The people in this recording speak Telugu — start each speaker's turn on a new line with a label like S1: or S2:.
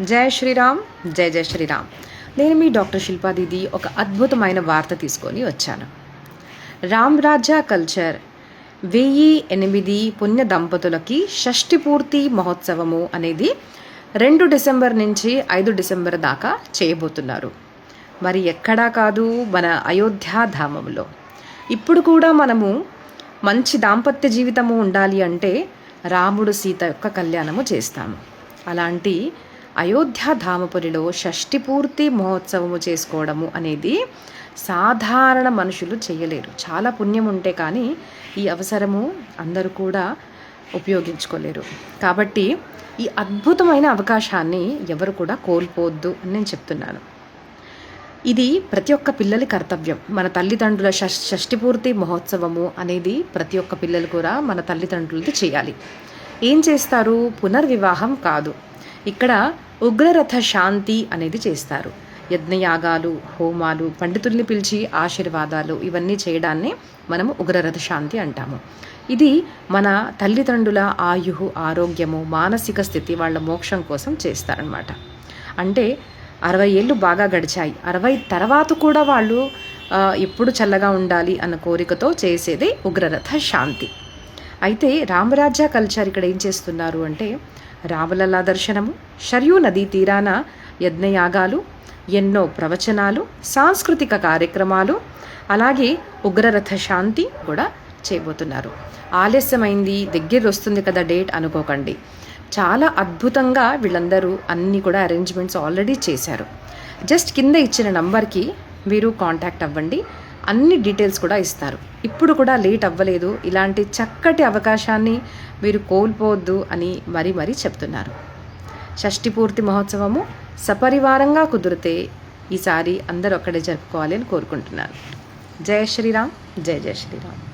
S1: జయ శ్రీరామ్ జయ జయ శ్రీరామ్. నేను మీ డాక్టర్ శిల్పా దీది ఒక అద్భుతమైన వార్త తీసుకొని వచ్చాను. రామ్ రాజ్య కల్చర్ వెయ్యి ఎనిమిది పుణ్య దంపతులకి షష్టి పూర్తి మహోత్సవము అనేది రెండు డిసెంబర్ నుంచి ఐదు డిసెంబర్ దాకా చేయబోతున్నారు. మరి ఎక్కడా కాదు మన అయోధ్య ధామంలో ఇప్పుడు కూడా మనము మంచి దాంపత్య జీవితము ఉండాలి అంటే రాముడు సీత యొక్క కళ్యాణము చేస్తాము. అలాంటి అయోధ్యాధామపురిలో ధామపురిలో పూర్తి మహోత్సవము చేసుకోవడము అనేది సాధారణ మనుషులు చేయలేరు. చాలా పుణ్యం ఉంటే కానీ ఈ అవసరము అందరూ కూడా ఉపయోగించుకోలేరు. కాబట్టి ఈ అద్భుతమైన అవకాశాన్ని ఎవరు కూడా కోల్పోవద్దు అని నేను చెప్తున్నాను. ఇది ప్రతి ఒక్క పిల్లల కర్తవ్యం. మన తల్లిదండ్రుల షష్ పూర్తి మహోత్సవము అనేది ప్రతి ఒక్క పిల్లలు కూడా మన తల్లిదండ్రులది చేయాలి. ఏం చేస్తారు? పునర్వివాహం కాదు. ఇక్కడ ఉగ్రరథ శాంతి అనేది చేస్తారు. యజ్ఞయాగాలు హోమాలు పండితుల్ని పిలిచి ఆశీర్వాదాలు ఇవన్నీ చేయడాన్ని మనము ఉగ్రరథ శాంతి అంటాము. ఇది మన తల్లిదండ్రుల ఆయు ఆరోగ్యము మానసిక స్థితి వాళ్ళ మోక్షం కోసం చేస్తారనమాట అంటే అరవై ఏళ్ళు బాగా గడిచాయి. అరవై తర్వాత కూడా వాళ్ళు ఎప్పుడు చల్లగా ఉండాలి అన్న కోరికతో చేసేదే ఉగ్రరథ శాంతి. అయితే రామరాజ్య కల్చర్ ఇక్కడ ఏం చేస్తున్నారు అంటే రామలలా దర్శనము షర్యూ నదీ తీరాన యజ్ఞయాగాలు ఎన్నో ప్రవచనాలు సాంస్కృతిక కార్యక్రమాలు అలాగే ఉగ్రరథ శాంతి కూడా చేయబోతున్నారు. ఆలస్యమైంది దగ్గర వస్తుంది కదా డేట్ అనుకోకండి. చాలా అద్భుతంగా వీళ్ళందరూ అన్నీ కూడా అరేంజ్మెంట్స్ ఆల్రెడీ చేశారు. జస్ట్ కింద ఇచ్చిన నంబర్కి మీరు కాంటాక్ట్ అవ్వండి. అన్ని డీటెయిల్స్ కూడా ఇస్తారు. ఇప్పుడు కూడా లేట్ అవ్వలేదు. ఇలాంటి చక్కటి అవకాశాన్ని మీరు కోల్పోవద్దు అని మరీ మరీ చెప్తున్నారు. షష్ఠి పూర్తి మహోత్సవము సపరివారంగా కుదిరితే ఈసారి అందరూ అక్కడే జరుపుకోవాలి అని కోరుకుంటున్నాను జయ శ్రీరామ్ జయ జయ శ్రీరామ్.